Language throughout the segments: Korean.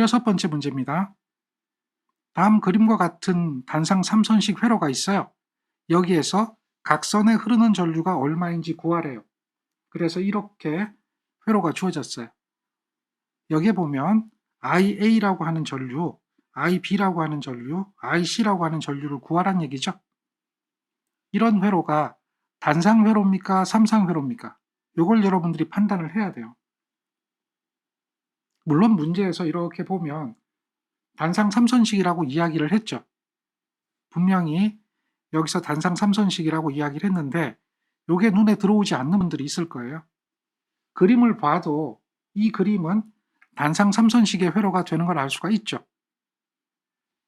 16번째 문제입니다. 다음 그림과 같은 단상 3선식 회로가 있어요. 여기에서 각선에 흐르는 전류가 얼마인지 구하래요. 그래서 이렇게 회로가 주어졌어요. 여기에 보면 IA라고 하는 전류, IB라고 하는 전류, IC라고 하는 전류를 구하란 얘기죠. 이런 회로가 단상 회로입니까? 삼상 회로입니까? 이걸 여러분들이 판단을 해야 돼요. 물론 문제에서 이렇게 보면 단상 3선식이라고 이야기를 했죠. 분명히 여기서 단상 3선식이라고 이야기를 했는데 이게 눈에 들어오지 않는 분들이 있을 거예요. 그림을 봐도 이 그림은 단상 3선식의 회로가 되는 걸 알 수가 있죠.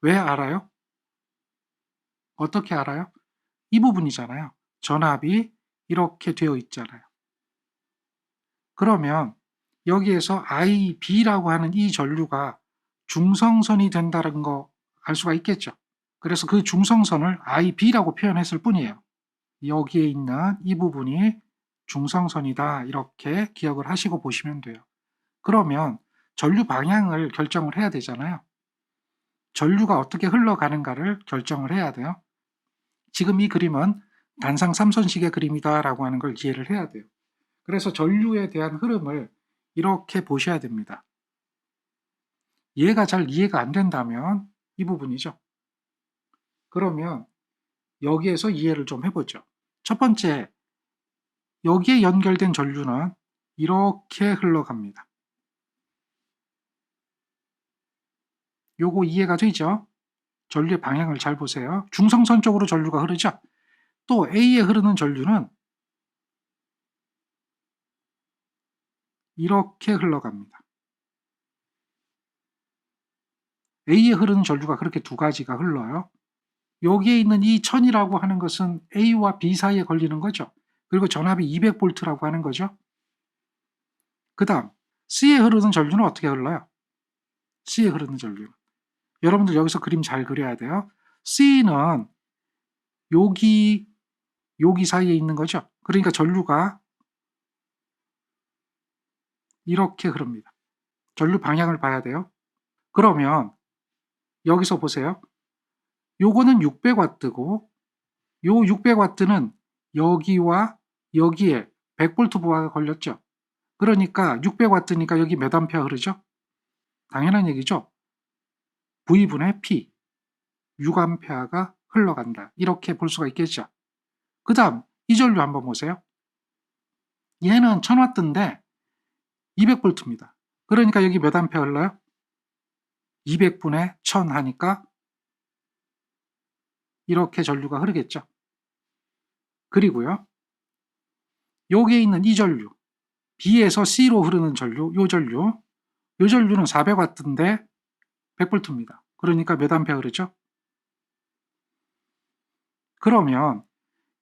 왜 알아요? 어떻게 알아요? 이 부분이잖아요. 전압이 이렇게 되어 있잖아요. 그러면 여기에서 IB라고 하는 이 전류가 중성선이 된다는 거 알 수가 있겠죠. 그래서 그 중성선을 IB라고 표현했을 뿐이에요. 여기에 있는 이 부분이 중성선이다 이렇게 기억을 하시고 보시면 돼요. 그러면 전류 방향을 결정을 해야 되잖아요. 전류가 어떻게 흘러가는가를 결정을 해야 돼요. 지금 이 그림은 단상 3선식의 그림이다 라고 하는 걸 이해를 해야 돼요. 그래서 전류에 대한 흐름을 이렇게 보셔야 됩니다. 얘가 잘 이해가 안 된다면 이 부분이죠. 그러면 여기에서 이해를 좀 해보죠. 첫 번째, 여기에 연결된 전류는 이렇게 흘러갑니다. 요거 이해가 되죠? 전류의 방향을 잘 보세요. 중성선 쪽으로 전류가 흐르죠? 또 A에 흐르는 전류는 이렇게 흘러갑니다. A에 흐르는 전류가 그렇게 두 가지가 흘러요. 여기에 있는 이 천이라고 하는 것은 A와 B 사이에 걸리는 거죠. 그리고 전압이 200V라고 하는 거죠. 그 다음 C에 흐르는 전류는 어떻게 흘러요? C에 흐르는 전류. 여러분들 여기서 그림 잘 그려야 돼요. C는 여기 여기 사이에 있는 거죠. 그러니까 전류가 이렇게 흐릅니다. 전류 방향을 봐야 돼요. 그러면 여기서 보세요. 요거는 600W고 요 600W는 여기와 여기에 100V 부하가 걸렸죠. 그러니까 600W니까 여기 몇 암페어 흐르죠? 당연한 얘기죠. V분의 P 6암페어가 흘러간다. 이렇게 볼 수가 있겠죠. 그 다음 이 전류 한번 보세요. 얘는 1000W인데 200V입니다. 그러니까 여기 몇 암페어 흘러요? 200분의 1000 하니까 이렇게 전류가 흐르겠죠. 그리고요. 여기에 있는 이 전류 B에서 C로 흐르는 전류, 요 전류 요 전류는 400W인데 100V입니다. 그러니까 몇 암페어 흐르죠? 그러면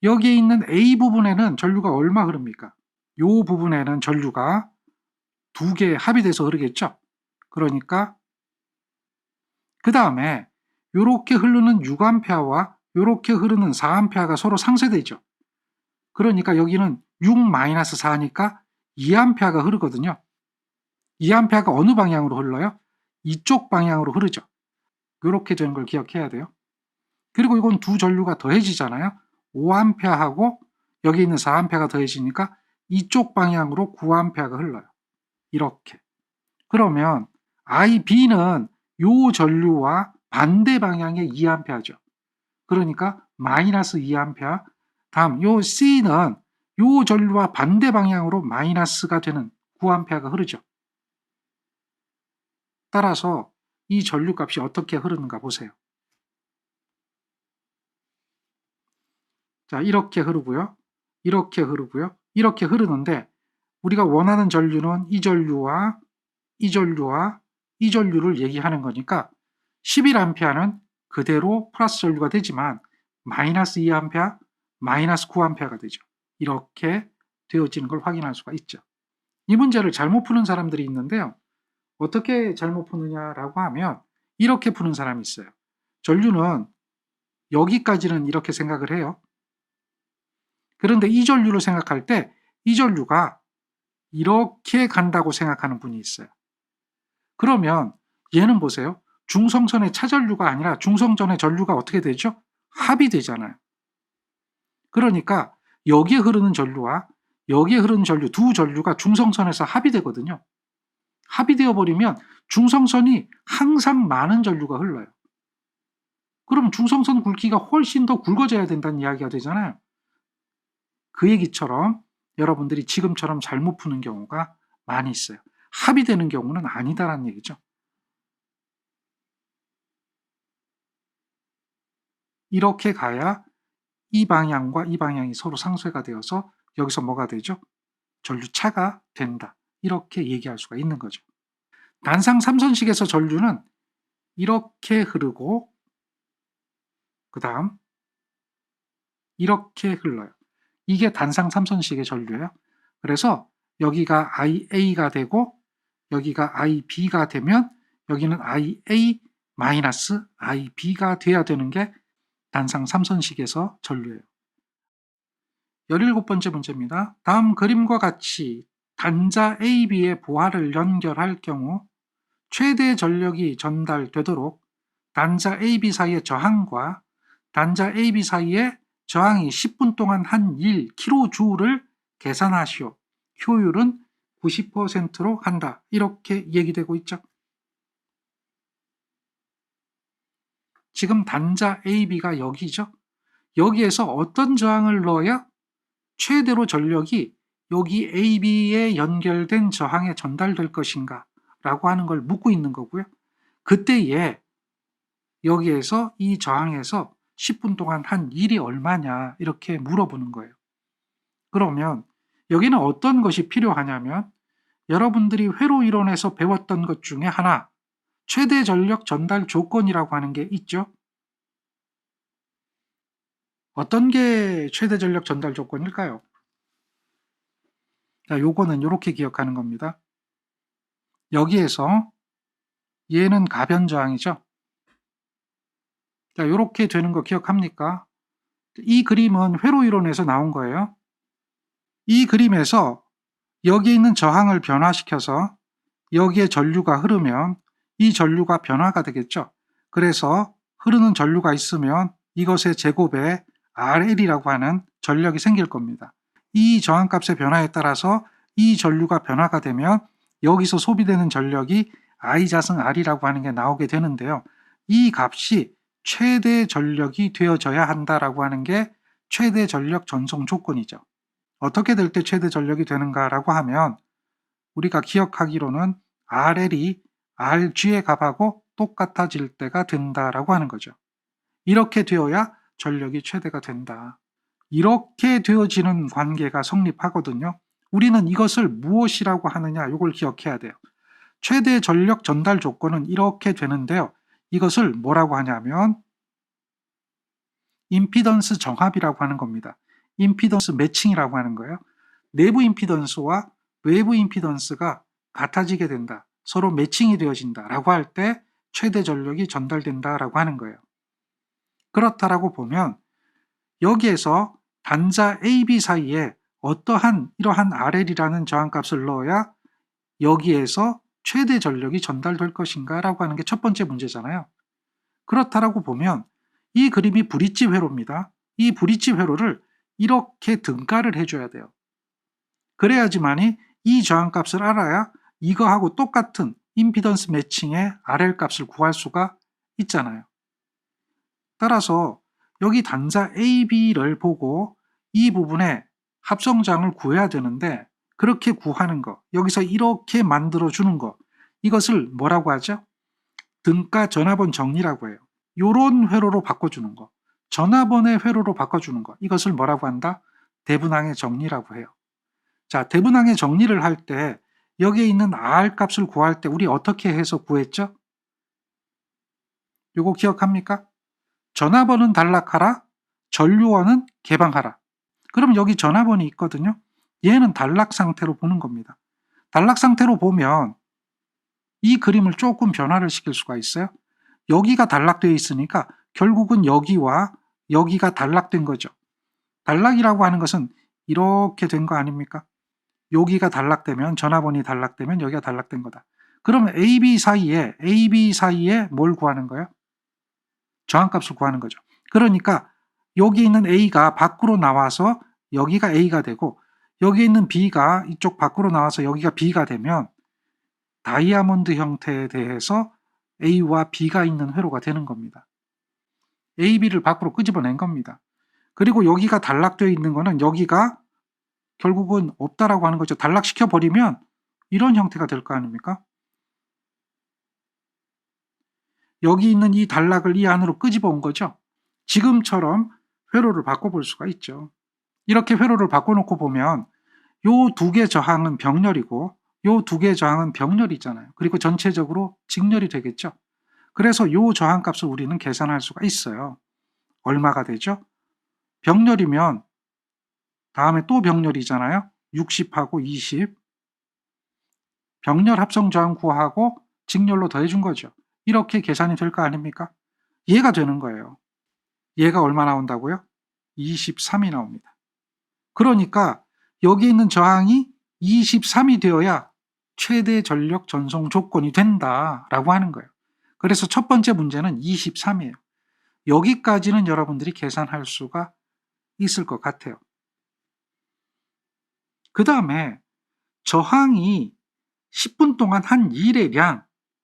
여기에 있는 A 부분에는 전류가 얼마 흐릅니까? 요 부분에는 전류가 두 개 합이 돼서 흐르겠죠? 그러니까 그 다음에 이렇게 흐르는 6암페어와 이렇게 흐르는 4암페어가 서로 상쇄되죠. 그러니까 여기는 6-4니까 2암페어가 흐르거든요. 2암페어가 어느 방향으로 흘러요? 이쪽 방향으로 흐르죠. 이렇게 되는 걸 기억해야 돼요. 그리고 이건 두 전류가 더해지잖아요. 5암페어하고 여기 있는 4암페어가 더해지니까 이쪽 방향으로 9암페어가 흘러요. 이렇게. 그러면 IB는 요 전류와 반대 방향의 2암페어죠. 그러니까 마이너스 2암페어. 다음 요 C는 요 전류와 반대 방향으로 마이너스가 되는 9암페어가 흐르죠. 따라서 이 전류 값이 어떻게 흐르는가 보세요. 자, 이렇게 흐르고요. 이렇게 흐르고요. 이렇게 흐르는데 우리가 원하는 전류는 이 전류와 이 전류와 이 전류를 얘기하는 거니까 11A는 그대로 플러스 전류가 되지만 마이너스 2A, 마이너스 9A가 되죠. 이렇게 되어지는 걸 확인할 수가 있죠. 이 문제를 잘못 푸는 사람들이 있는데요. 어떻게 잘못 푸느냐라고 하면 이렇게 푸는 사람이 있어요. 전류는 여기까지는 이렇게 생각을 해요. 그런데 이 전류를 생각할 때 이 전류가 이렇게 간다고 생각하는 분이 있어요. 그러면 얘는 보세요. 중성선의 차전류가 아니라 중성전의 전류가 어떻게 되죠? 합이 되잖아요. 그러니까 여기에 흐르는 전류와 여기에 흐르는 전류 두 전류가 중성선에서 합이 되거든요. 합이 되어 버리면 중성선이 항상 많은 전류가 흘러요. 그럼 중성선 굵기가 훨씬 더 굵어져야 된다는 이야기가 되잖아요. 그 얘기처럼 여러분들이 지금처럼 잘못 푸는 경우가 많이 있어요. 합이 되는 경우는 아니다라는 얘기죠. 이렇게 가야 이 방향과 이 방향이 서로 상쇄가 되어서 여기서 뭐가 되죠? 전류차가 된다. 이렇게 얘기할 수가 있는 거죠. 단상 삼선식에서 전류는 이렇게 흐르고 그 다음 이렇게 흘러요. 이게 단상 삼선식의 전류예요. 그래서 여기가 IA가 되고 여기가 IB가 되면 여기는 IA 마이너스 IB가 돼야 되는 게 단상 삼선식에서 전류예요. 17번째 문제입니다. 다음 그림과 같이 단자 AB의 보화를 연결할 경우 최대 전력이 전달되도록 단자 AB 사이의 저항과 단자 AB 사이의 저항이 10분 동안 한 1kJ를 계산하시오. 효율은 90%로 한다. 이렇게 얘기되고 있죠. 지금 단자 AB가 여기죠. 여기에서 어떤 저항을 넣어야 최대로 전력이 여기 AB에 연결된 저항에 전달될 것인가 라고 하는 걸 묻고 있는 거고요. 그때에 여기에서 이 저항에서 10분 동안 한 일이 얼마냐 이렇게 물어보는 거예요. 그러면 여기는 어떤 것이 필요하냐면 여러분들이 회로 이론에서 배웠던 것 중에 하나 최대 전력 전달 조건이라고 하는 게 있죠. 어떤 게 최대 전력 전달 조건일까요? 자, 요거는 이렇게 기억하는 겁니다. 여기에서 얘는 가변 저항이죠. 자, 이렇게 되는 거 기억합니까? 이 그림은 회로 이론에서 나온 거예요. 이 그림에서 여기에 있는 저항을 변화시켜서 여기에 전류가 흐르면 이 전류가 변화가 되겠죠. 그래서 흐르는 전류가 있으면 이것의 제곱에 RL이라고 하는 전력이 생길 겁니다. 이 저항값의 변화에 따라서 이 전류가 변화가 되면 여기서 소비되는 전력이 I 자승 R이라고 하는 게 나오게 되는데요. 이 값이 최대 전력이 되어져야 한다라고 하는 게 최대 전력 전송 조건이죠. 어떻게 될 때 최대 전력이 되는가라고 하면 우리가 기억하기로는 RL이 RG의 값하고 똑같아질 때가 된다라고 하는 거죠. 이렇게 되어야 전력이 최대가 된다. 이렇게 되어지는 관계가 성립하거든요. 우리는 이것을 무엇이라고 하느냐 이걸 기억해야 돼요. 최대 전력 전달 조건은 이렇게 되는데요. 이것을 뭐라고 하냐면 임피던스 정합이라고 하는 겁니다. 임피던스 매칭이라고 하는 거예요. 내부 임피던스와 외부 임피던스가 같아지게 된다. 서로 매칭이 되어진다 라고 할 때 최대 전력이 전달된다 라고 하는 거예요. 그렇다라고 보면 여기에서 단자 AB 사이에 어떠한 이러한 RL이라는 저항값을 넣어야 여기에서 최대 전력이 전달될 것인가 라고 하는 게 첫 번째 문제잖아요. 그렇다라고 보면 이 그림이 브릿지 회로입니다. 이 브릿지 회로를 이렇게 등가를 해줘야 돼요. 그래야지만이 이 저항값을 알아야 이거하고 똑같은 임피던스 매칭의 RL 값을 구할 수가 있잖아요. 따라서 여기 단자 AB를 보고 이 부분에 합성장을 구해야 되는데 그렇게 구하는 거, 여기서 이렇게 만들어 주는 거, 이것을 뭐라고 하죠? 등가 전화번 정리라고 해요. 요런 회로로 바꿔주는 거, 전화번의 회로로 바꿔주는 거, 이것을 뭐라고 한다? 대분항의 정리라고 해요. 자, 대분항의 정리를 할 때 여기에 있는 R 값을 구할 때 우리 어떻게 해서 구했죠? 요거 기억합니까? 전화번은 단락하라, 전류원은 개방하라. 그럼 여기 전화번이 있거든요. 얘는 단락 상태로 보는 겁니다. 단락 상태로 보면 이 그림을 조금 변화를 시킬 수가 있어요. 여기가 단락되어 있으니까 결국은 여기와 여기가 단락된 거죠. 단락이라고 하는 것은 이렇게 된 거 아닙니까? 여기가 단락되면 전화번이 단락되면 여기가 단락된 거다. 그러면 AB 사이에 AB 사이에 뭘 구하는 거예요? 저항값을 구하는 거죠. 그러니까 여기 있는 A가 밖으로 나와서 여기가 A가 되고 여기 있는 B가 이쪽 밖으로 나와서 여기가 B가 되면 다이아몬드 형태에 대해서 A와 B가 있는 회로가 되는 겁니다. A, B를 밖으로 끄집어낸 겁니다. 그리고 여기가 단락되어 있는 거는 여기가 결국은 없다라고 하는 거죠. 단락시켜 버리면 이런 형태가 될 거 아닙니까? 여기 있는 이 단락을 이 안으로 끄집어 온 거죠. 지금처럼 회로를 바꿔볼 수가 있죠. 이렇게 회로를 바꿔놓고 보면 요 두 개 저항은 병렬이고 요 두 개 저항은 병렬이잖아요. 그리고 전체적으로 직렬이 되겠죠. 그래서 요 저항 값을 우리는 계산할 수가 있어요. 얼마가 되죠? 병렬이면 다음에 또 병렬이잖아요. 60하고 20. 병렬 합성 저항 구하고 직렬로 더해준 거죠. 이렇게 계산이 될 거 아닙니까? 얘가 되는 거예요. 얘가 얼마 나온다고요? 23이 나옵니다. 그러니까 여기 있는 저항이 23이 되어야 최대 전력 전송 조건이 된다라고 하는 거예요. 그래서 첫 번째 문제는 23이에요. 여기까지는 여러분들이 계산할 수가 있을 것 같아요. 그 다음에 저항이 10분 동안 한 일의 량,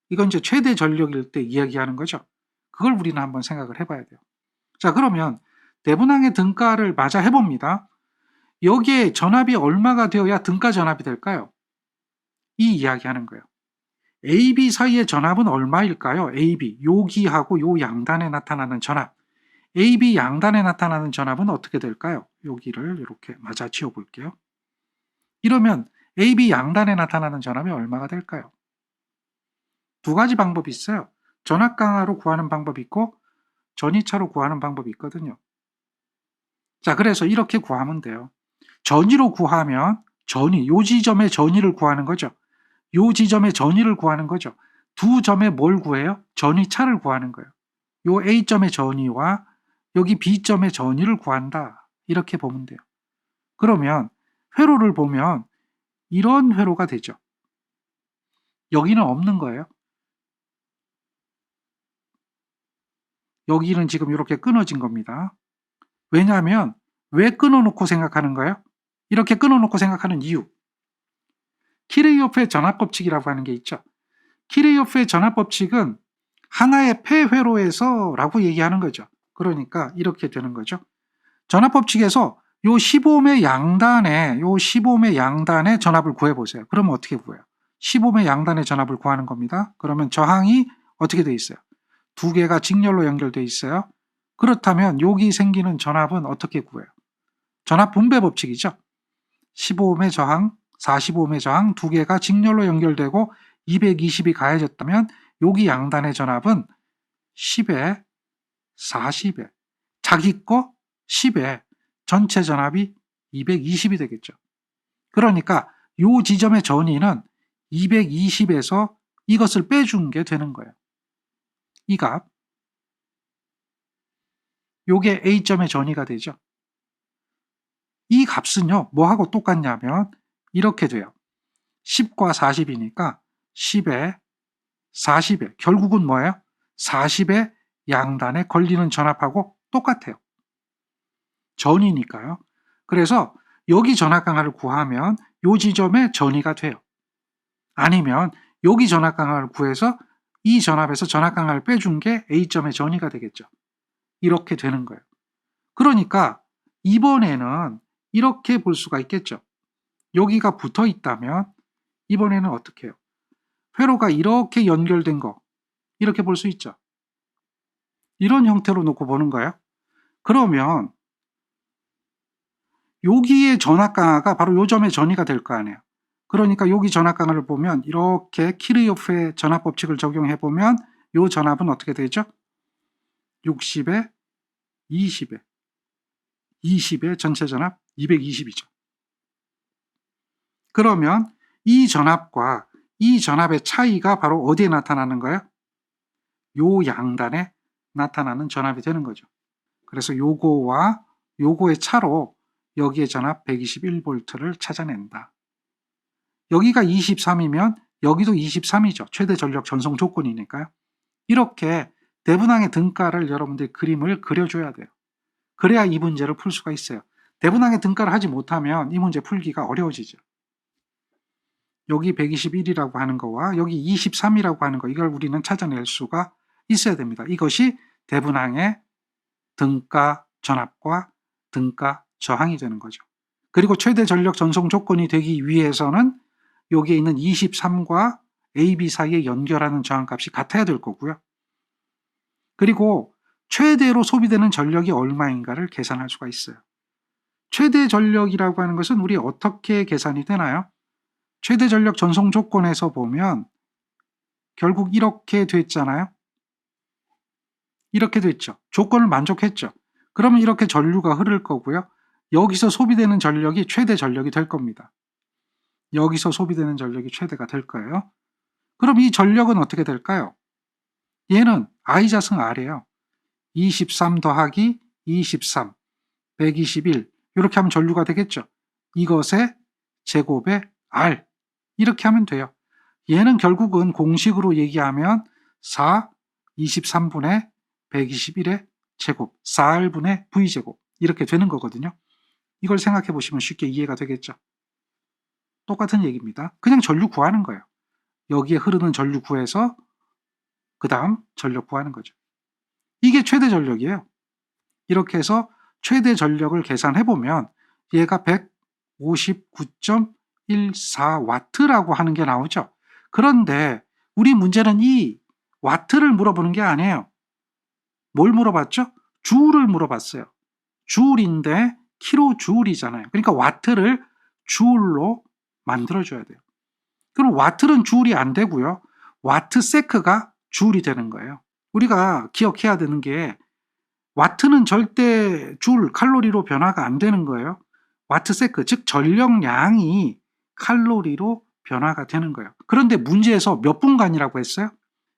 이건 이제 최대 전력일 때 이야기하는 거죠. 그걸 우리는 한번 생각을 해봐야 돼요. 자, 그러면 내분항의 등가를 맞아 해봅니다. 여기에 전압이 얼마가 되어야 등가 전압이 될까요? 이 이야기 하는 거예요. AB 사이의 전압은 얼마일까요? AB, 여기하고 요 양단에 나타나는 전압. AB 양단에 나타나는 전압은 어떻게 될까요? 여기를 이렇게 맞아 지어 볼게요. 이러면 AB 양단에 나타나는 전압이 얼마가 될까요? 두 가지 방법이 있어요. 전압 강화로 구하는 방법이 있고 전위차로 구하는 방법이 있거든요. 자, 그래서 이렇게 구하면 돼요. 전위로 구하면 전위, 요 지점의 전위를 구하는 거죠. 요 지점의 전위를 구하는 거죠. 두 점에 뭘 구해요? 전위차를 구하는 거예요. 요 A점의 전위와 여기 B점의 전위를 구한다. 이렇게 보면 돼요. 그러면 회로를 보면 이런 회로가 되죠. 여기는 없는 거예요. 여기는 지금 이렇게 끊어진 겁니다. 왜냐하면 왜 끊어놓고 생각하는 거예요? 이렇게 끊어놓고 생각하는 이유. 키르이오프의 전압법칙이라고 하는 게 있죠. 키르이오프의 전압법칙은 하나의 폐회로에서 라고 얘기하는 거죠. 그러니까 이렇게 되는 거죠. 전압법칙에서 요 15옴의 양단에 요 15옴의 양단의 전압을 구해 보세요. 그러면 어떻게 구해요? 15옴의 양단의 전압을 구하는 겁니다. 그러면 저항이 어떻게 돼 있어요? 두 개가 직렬로 연결돼 있어요. 그렇다면 여기 생기는 전압은 어떻게 구해요? 전압 분배 법칙이죠. 15옴의 저항, 45옴의 저항 두 개가 직렬로 연결되고 220이 가해졌다면 여기 양단의 전압은 10에 40에 자기 거 10에 전체 전압이 220이 되겠죠. 그러니까 이 지점의 전위는 220에서 이것을 빼준 게 되는 거예요. 이 값. 요게 A점의 전위가 되죠. 이 값은요, 뭐하고 똑같냐면 이렇게 돼요. 10과 40이니까 10에 40에 결국은 뭐예요? 40의 양단에 걸리는 전압하고 똑같아요. 전이니까요. 그래서 여기 전압 강화를 구하면 요 지점에 전이가 돼요. 아니면 여기 전압 강화를 구해서 이 전압에서 전압 강화를 빼준 게 A점의 전이가 되겠죠. 이렇게 되는 거예요. 그러니까 이번에는 이렇게 볼 수가 있겠죠. 여기가 붙어 있다면 이번에는 어떻게 해요? 회로가 이렇게 연결된 거 이렇게 볼 수 있죠. 이런 형태로 놓고 보는 거예요. 그러면 여기에 전압 강화가 바로 요 점의 전위가 될 거 아니에요. 그러니까 여기 전압 강화를 보면 이렇게 키르요프의 전압 법칙을 적용해 보면 요 전압은 어떻게 되죠? 60에 20에 20의 전체 전압 220이죠. 그러면 이 전압과 이 전압의 차이가 바로 어디에 나타나는 거예요? 요 양단에 나타나는 전압이 되는 거죠. 그래서 요거와 요거의 차로 여기에 전압 121V를 찾아낸다. 여기가 23이면 여기도 23이죠. 최대 전력 전송 조건이니까요. 이렇게 대분항의 등가를 여러분들이 그림을 그려줘야 돼요. 그래야 이 문제를 풀 수가 있어요. 대분항의 등가를 하지 못하면 이 문제 풀기가 어려워지죠. 여기 121이라고 하는 거와 여기 23이라고 하는 거 이걸 우리는 찾아낼 수가 있어야 됩니다. 이것이 대분항의 등가 전압과 등가 저항이 되는 거죠. 그리고 최대 전력 전송 조건이 되기 위해서는 여기에 있는 23과 AB 사이에 연결하는 저항값이 같아야 될 거고요. 그리고 최대로 소비되는 전력이 얼마인가를 계산할 수가 있어요. 최대 전력이라고 하는 것은 우리 어떻게 계산이 되나요? 최대 전력 전송 조건에서 보면 결국 이렇게 됐잖아요. 이렇게 됐죠. 조건을 만족했죠. 그러면 이렇게 전류가 흐를 거고요. 여기서 소비되는 전력이 최대 전력이 될 겁니다. 여기서 소비되는 전력이 최대가 될 거예요. 그럼 이 전력은 어떻게 될까요? 얘는 I자승 R이에요. 23 더하기 23, 121 이렇게 하면 전류가 되겠죠. 이것의 제곱에 R 이렇게 하면 돼요. 얘는 결국은 공식으로 얘기하면 4, 23분의 121의 제곱, 4R분의 V제곱 이렇게 되는 거거든요. 이걸 생각해 보시면 쉽게 이해가 되겠죠. 똑같은 얘기입니다. 그냥 전류 구하는 거예요. 여기에 흐르는 전류 구해서 그 다음 전력 구하는 거죠. 이게 최대 전력이에요. 이렇게 해서 최대 전력을 계산해 보면 얘가 159.14와트라고 하는 게 나오죠. 그런데 우리 문제는 이 와트를 물어보는 게 아니에요. 뭘 물어봤죠? 주울을 물어봤어요. 주울인데 킬로 주울이잖아요. 그러니까 와트를 주울로 만들어줘야 돼요. 그럼 와트는 주울이 안 되고요. 와트 세크가 주울이 되는 거예요. 우리가 기억해야 되는 게 와트는 절대 줄 칼로리로 변화가 안 되는 거예요. 와트 세크, 즉 전력량이 칼로리로 변화가 되는 거예요. 그런데 문제에서 몇 분간이라고 했어요?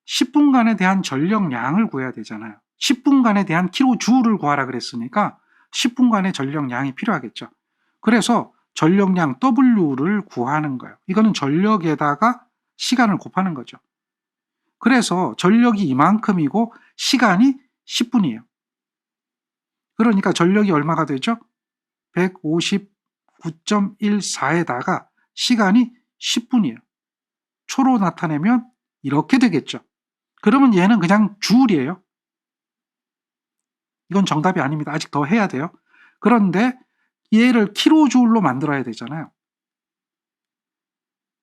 10분간에 대한 전력량을 구해야 되잖아요. 10분간에 대한 킬로주울을 구하라 그랬으니까 10분간의 전력량이 필요하겠죠. 그래서 전력량 W를 구하는 거예요. 이거는 전력에다가 시간을 곱하는 거죠. 그래서 전력이 이만큼이고 시간이 10분이에요. 그러니까 전력이 얼마가 되죠? 159.14에다가 시간이 10분이에요. 초로 나타내면 이렇게 되겠죠. 그러면 얘는 그냥 주울이에요. 이건 정답이 아닙니다. 아직 더 해야 돼요. 그런데 얘를 킬로주울로 만들어야 되잖아요.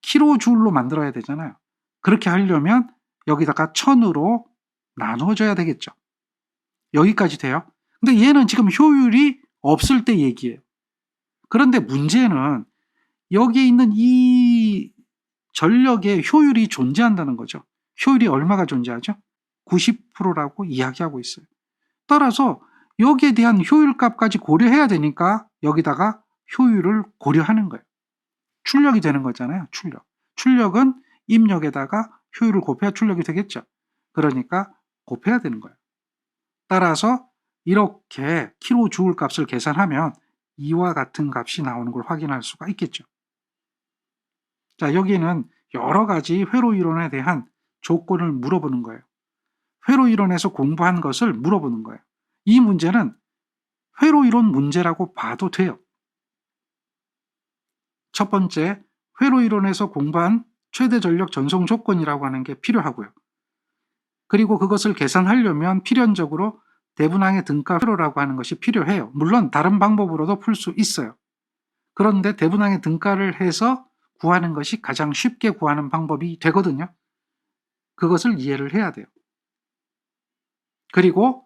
킬로주울로 만들어야 되잖아요. 그렇게 하려면 여기다가 천으로 나눠줘야 되겠죠. 여기까지 돼요. 근데 얘는 지금 효율이 없을 때 얘기예요. 그런데 문제는 여기에 있는 이 전력의 효율이 존재한다는 거죠. 효율이 얼마가 존재하죠? 90%라고 이야기하고 있어요. 따라서 여기에 대한 효율값까지 고려해야 되니까 여기다가 효율을 고려하는 거예요. 출력이 되는 거잖아요. 출력. 출력은 입력에다가 효율을 곱해야 출력이 되겠죠. 그러니까 곱해야 되는 거예요. 따라서 이렇게 킬로주울 값을 계산하면 이와 같은 값이 나오는 걸 확인할 수가 있겠죠. 자, 여기는 여러 가지 회로 이론에 대한 조건을 물어보는 거예요. 회로 이론에서 공부한 것을 물어보는 거예요. 이 문제는 회로 이론 문제라고 봐도 돼요. 첫 번째, 회로 이론에서 공부한 최대 전력 전송 조건이라고 하는 게 필요하고요. 그리고 그것을 계산하려면 필연적으로 대분항의 등가 회로라고 하는 것이 필요해요. 물론 다른 방법으로도 풀 수 있어요. 그런데 대분항의 등가를 해서 구하는 것이 가장 쉽게 구하는 방법이 되거든요. 그것을 이해를 해야 돼요. 그리고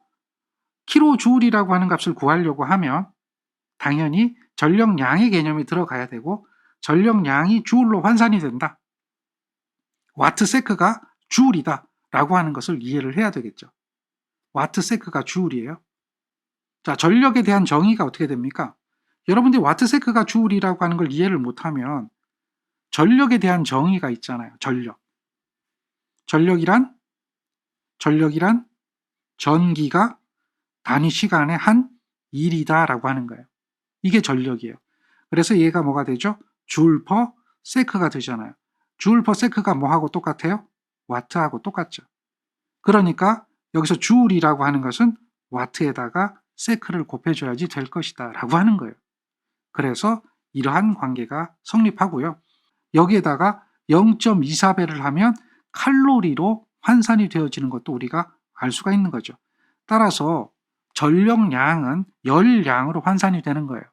킬로주울이라고 하는 값을 구하려고 하면 당연히 전력량의 개념이 들어가야 되고 전력량이 주울로 환산이 된다. 와트 세크가 주울이다 라고 하는 것을 이해를 해야 되겠죠. 와트 세크가 주울이에요. 자, 전력에 대한 정의가 어떻게 됩니까? 여러분들이 와트 세크가 주울이라고 하는 걸 이해를 못하면 전력에 대한 정의가 있잖아요. 전력. 전력이란 전력이란 전기가 단위 시간의 한 일이다라고 하는 거예요. 이게 전력이에요. 그래서 얘가 뭐가 되죠? 줄 퍼 세크가 되잖아요. 줄 퍼 세크가 뭐하고 똑같아요? 와트하고 똑같죠. 그러니까 여기서 줄이라고 하는 것은 와트에다가 세크를 곱해줘야지 될 것이다 라고 하는 거예요. 그래서 이러한 관계가 성립하고요. 여기에다가 0.24배를 하면 칼로리로 환산이 되어지는 것도 우리가 알 수가 있는 거죠. 따라서 전력량은 열량으로 환산이 되는 거예요.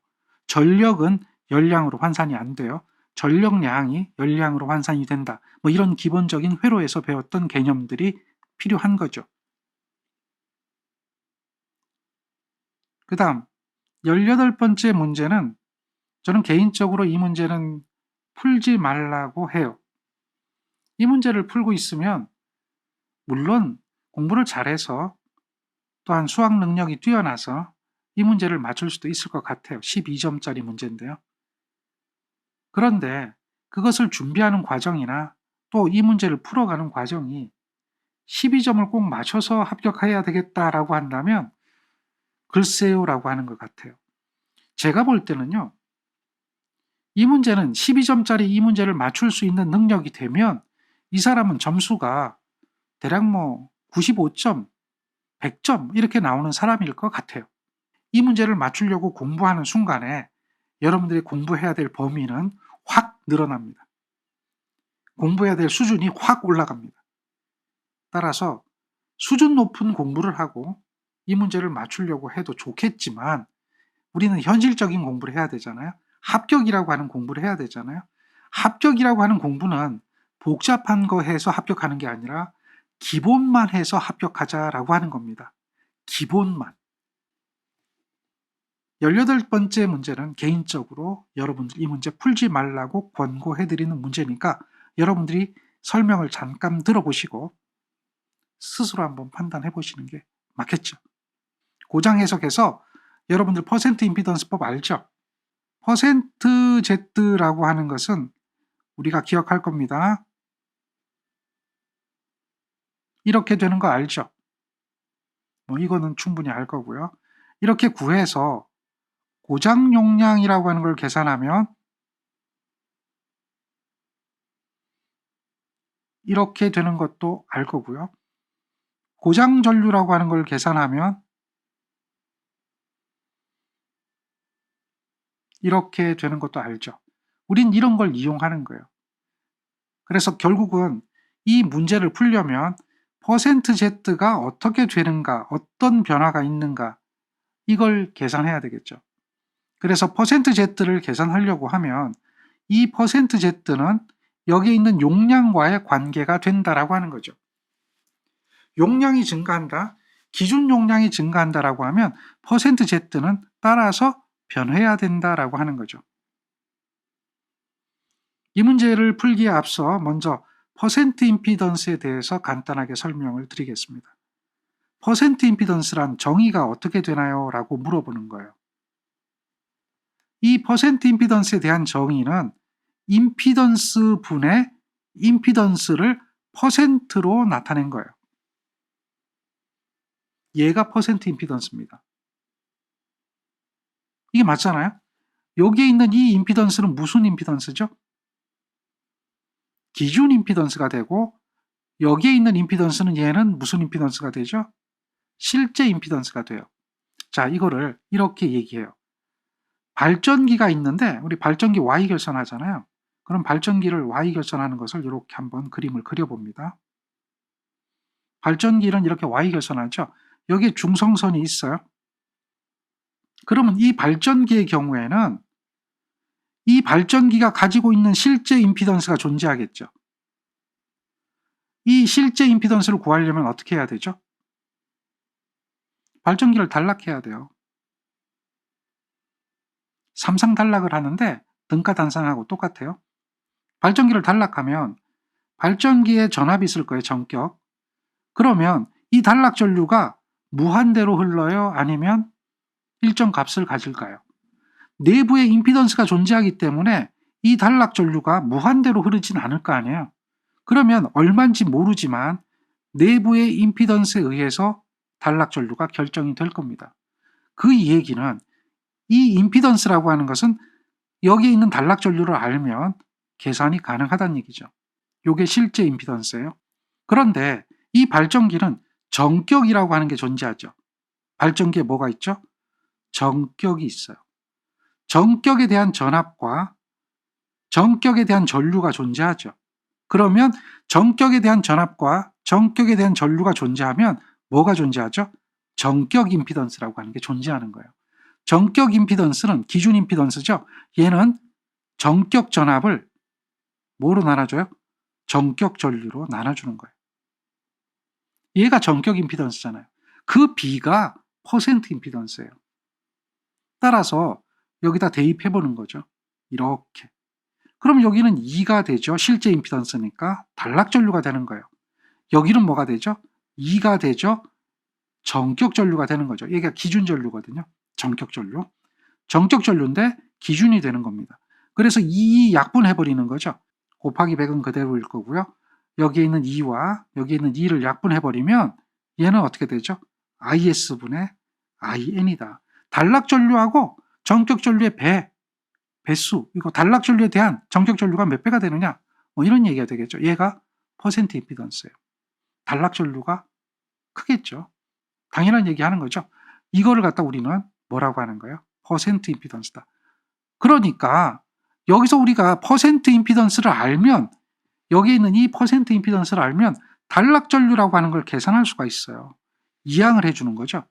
전력은 열량으로 환산이 안 돼요. 전력량이 열량으로 환산이 된다. 뭐 이런 기본적인 회로에서 배웠던 개념들이 필요한 거죠. 그 다음 18번째 문제는 저는 개인적으로 이 문제는 풀지 말라고 해요. 이 문제를 풀고 있으면 물론 공부를 잘해서 또한 수학 능력이 뛰어나서 이 문제를 맞출 수도 있을 것 같아요. 12점짜리 문제인데요. 그런데 그것을 준비하는 과정이나 또 이 문제를 풀어가는 과정이 12점을 꼭 맞춰서 합격해야 되겠다라고 한다면 글쎄요라고 하는 것 같아요. 제가 볼 때는요. 이 문제는 12점짜리 이 문제를 맞출 수 있는 능력이 되면 이 사람은 점수가 대략 뭐 95점, 100점 이렇게 나오는 사람일 것 같아요. 이 문제를 맞추려고 공부하는 순간에 여러분들이 공부해야 될 범위는 확 늘어납니다. 공부해야 될 수준이 확 올라갑니다. 따라서 수준 높은 공부를 하고 이 문제를 맞추려고 해도 좋겠지만 우리는 현실적인 공부를 해야 되잖아요. 합격이라고 하는 공부를 해야 되잖아요. 합격이라고 하는 공부는 복잡한 거 해서 합격하는 게 아니라 기본만 해서 합격하자라고 하는 겁니다. 기본만. 18번째 문제는 개인적으로 여러분들 이 문제 풀지 말라고 권고해드리는 문제니까 여러분들이 설명을 잠깐 들어보시고 스스로 한번 판단해 보시는 게 맞겠죠. 고장 해석에서 여러분들 퍼센트 임피던스법 알죠? 퍼센트 Z라고 하는 것은 우리가 기억할 겁니다. 이렇게 되는 거 알죠? 뭐 이거는 충분히 알 거고요. 이렇게 구해서 고장 용량이라고 하는 걸 계산하면 이렇게 되는 것도 알 거고요. 고장 전류라고 하는 걸 계산하면 이렇게 되는 것도 알죠. 우린 이런 걸 이용하는 거예요. 그래서 결국은 이 문제를 풀려면 퍼센트 Z가 어떻게 되는가, 어떤 변화가 있는가, 이걸 계산해야 되겠죠. 그래서 퍼센트 Z를 계산하려고 하면 이 퍼센트 Z는 여기에 있는 용량과의 관계가 된다라고 하는 거죠. 용량이 증가한다, 기준 용량이 증가한다라고 하면 퍼센트 Z는 따라서 변해야 된다라고 하는 거죠. 이 문제를 풀기에 앞서 먼저 퍼센트 임피던스에 대해서 간단하게 설명을 드리겠습니다. 퍼센트 임피던스란 정의가 어떻게 되나요? 라고 물어보는 거예요. 이 퍼센트 임피던스에 대한 정의는 임피던스 분의 임피던스를 퍼센트로 나타낸 거예요. 얘가 퍼센트 임피던스입니다. 이게 맞잖아요? 여기에 있는 이 임피던스는 무슨 임피던스죠? 기준 임피던스가 되고 여기에 있는 임피던스는 얘는 무슨 임피던스가 되죠? 실제 임피던스가 돼요. 자, 이거를 이렇게 얘기해요. 발전기가 있는데 우리 발전기 Y 결선하잖아요. 그럼 발전기를 Y 결선하는 것을 이렇게 한번 그림을 그려봅니다. 발전기는 이렇게 Y 결선하죠. 여기에 중성선이 있어요. 그러면 이 발전기의 경우에는 이 발전기가 가지고 있는 실제 임피던스가 존재하겠죠. 이 실제 임피던스를 구하려면 어떻게 해야 되죠? 발전기를 단락해야 돼요. 삼상 단락을 하는데 등가 단상하고 똑같아요. 발전기를 단락하면 발전기에 전압이 있을 거예요, 전격. 그러면 이 단락 전류가 무한대로 흘러요? 아니면 일정 값을 가질까요? 내부에 임피던스가 존재하기 때문에 이 단락 전류가 무한대로 흐르진 않을 거 아니에요. 그러면 얼마인지 모르지만 내부의 임피던스에 의해서 단락 전류가 결정이 될 겁니다. 그 얘기는 이 임피던스라고 하는 것은 여기에 있는 단락 전류를 알면 계산이 가능하다는 얘기죠. 요게 실제 임피던스예요. 그런데 이 발전기는 정격이라고 하는 게 존재하죠. 발전기에 뭐가 있죠? 정격이 있어요. 정격에 대한 전압과 정격에 대한 전류가 존재하죠. 그러면 정격에 대한 전압과 정격에 대한 전류가 존재하면 뭐가 존재하죠? 정격 임피던스라고 하는 게 존재하는 거예요. 정격 임피던스는 기준 임피던스죠. 얘는 정격 전압을 뭐로 나눠줘요? 정격 전류로 나눠주는 거예요. 얘가 정격 임피던스잖아요. 그 B가 퍼센트 임피던스예요. 따라서 여기다 대입해 보는 거죠. 이렇게. 그럼 여기는 2가 되죠. 실제 임피던스니까 단락 전류가 되는 거예요. 여기는 뭐가 되죠? 2가 되죠. 정격 전류가 되는 거죠. 얘가 기준 전류거든요. 정격 전류. 정격 전류인데 기준이 되는 겁니다. 그래서 2 약분해 버리는 거죠. 곱하기 100은 그대로일 거고요. 여기에 있는 2와 여기에 있는 2를 약분해 버리면 얘는 어떻게 되죠? IS분의 IN이다. 단락 전류하고 정격 전류의 배, 배수, 이거 단락 전류에 대한 정격 전류가 몇 배가 되느냐? 뭐 이런 얘기가 되겠죠. 얘가 퍼센트 임피던스예요. 단락 전류가 크겠죠. 당연한 얘기 하는 거죠. 이거를 갖다 우리는 뭐라고 하는 거예요? 퍼센트 임피던스다. 그러니까 여기서 우리가 퍼센트 임피던스를 알면 여기에 있는 이 퍼센트 임피던스를 알면 단락 전류라고 하는 걸 계산할 수가 있어요. 이항을 해주는 거죠.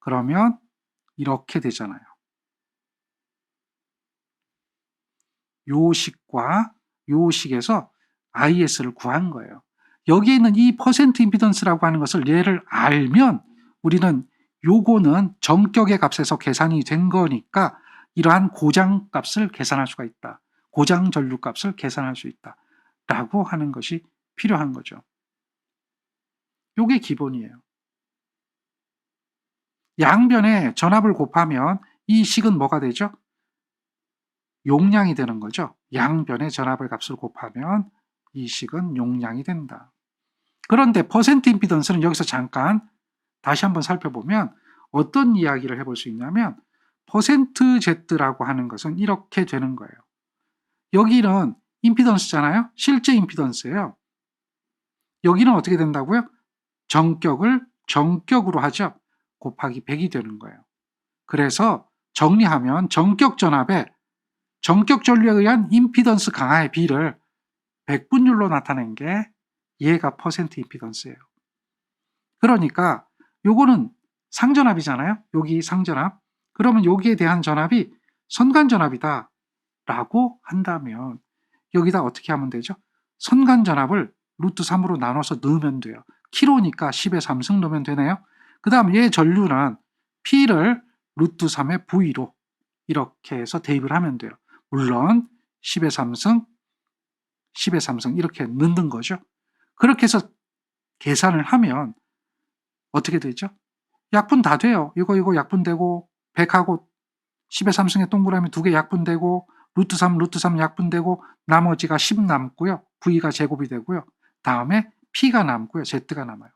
그러면 이렇게 되잖아요. 요 식과 요 식에서 IS를 구한 거예요. 여기에 있는 이 퍼센트 임피던스라고 하는 것을 얘를 알면 우리는 요거는 정격의 값에서 계산이 된 거니까 이러한 고장 값을 계산할 수가 있다. 고장 전류 값을 계산할 수 있다. 라고 하는 것이 필요한 거죠. 요게 기본이에요. 양변에 전압을 곱하면 이 식은 뭐가 되죠? 용량이 되는 거죠. 양변의 전압의 값을 곱하면 이 식은 용량이 된다. 그런데 퍼센트 임피던스는 여기서 잠깐 다시 한번 살펴보면 어떤 이야기를 해볼 수 있냐면 퍼센트 Z라고 하는 것은 이렇게 되는 거예요. 여기는 임피던스잖아요. 실제 임피던스예요. 여기는 어떻게 된다고요? 정격을 정격으로 하죠. 곱하기 100이 되는 거예요. 그래서 정리하면 정격 전압에 정격 전류에 의한 임피던스 강화의 비를 100분율로 나타낸 게 얘가 퍼센트 임피던스예요. 그러니까 요거는 상전압이잖아요. 여기 상전압. 그러면 여기에 대한 전압이 선간전압이다 라고 한다면 여기다 어떻게 하면 되죠? 선간전압을 루트 3으로 나눠서 넣으면 돼요. 키로니까 10의 3승 넣으면 되네요. 그 다음 얘 전류는 P를 루트 3의 V로 이렇게 해서 대입을 하면 돼요. 물론 10의 3승, 10의 3승 이렇게 넣는 거죠. 그렇게 해서 계산을 하면 어떻게 되죠? 약분 다 돼요. 이거 이거 약분되고 100하고 10의 3승에 동그라미 두 개 약분되고 루트 3, 루트 3 약분되고 나머지가 10 남고요. V가 제곱이 되고요. 다음에 P가 남고요. Z가 남아요.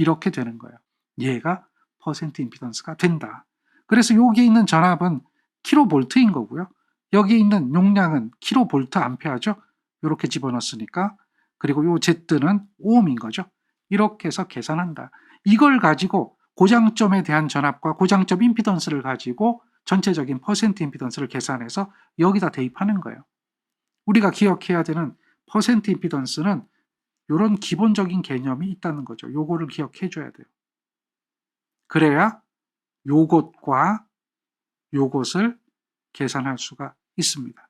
이렇게 되는 거예요. 얘가 퍼센트 임피던스가 된다. 그래서 여기에 있는 전압은 킬로볼트인 거고요. 여기에 있는 용량은 킬로볼트 암페어죠. 이렇게 집어넣었으니까. 그리고 요 Z는 오음인 거죠. 이렇게 해서 계산한다. 이걸 가지고 고장점에 대한 전압과 고장점 임피던스를 가지고 전체적인 퍼센트 임피던스를 계산해서 여기다 대입하는 거예요. 우리가 기억해야 되는 퍼센트 임피던스는 이런 기본적인 개념이 있다는 거죠. 요거를 기억해 줘야 돼요. 그래야 요것과 요것을 계산할 수가 있습니다.